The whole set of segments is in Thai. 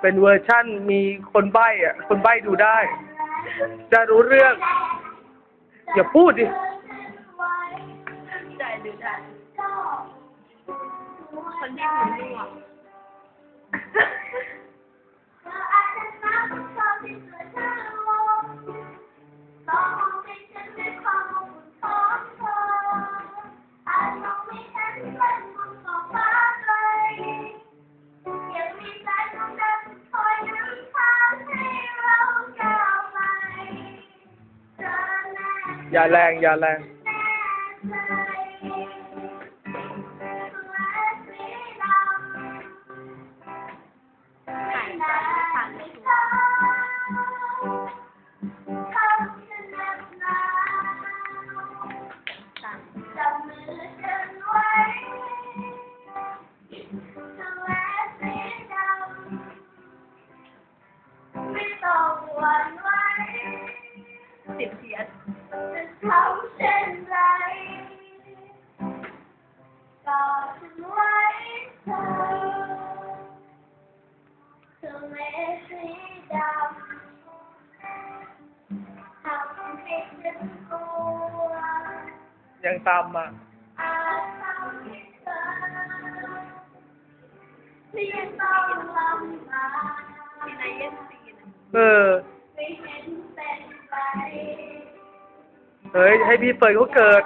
เป็นเวอร์ชั่นมีคนใบ้อะ คนใบ้ดูได้ จะรู้เรื่อง อย่าพูดดิ ด้ดูได้คนที่หูหนวกอย่าแรง อย่าแรง สิบเทียนจะทำเช่นไรกอดฉันไว้เธอทะเลสีดำทำให้ฉันกลัวยังตามมาอาจทำให้เธอเพียงต้องลำบากที่ในย็น เฮ้ย ให้พี่เฟิร์นเขาเกิด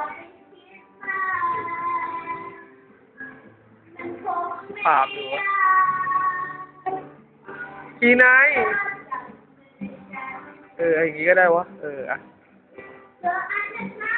ปาบอยู่วะทีไหนเอออย่างงี้ก็ได้วะ เอออะเธออาจจะน่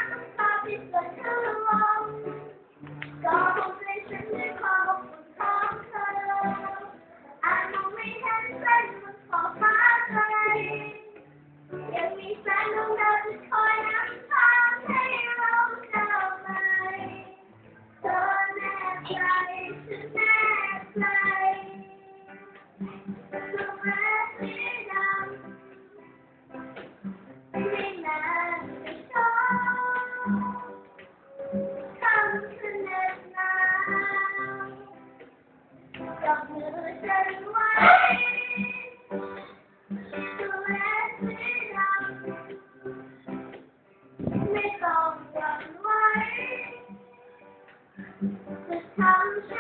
จะทำเ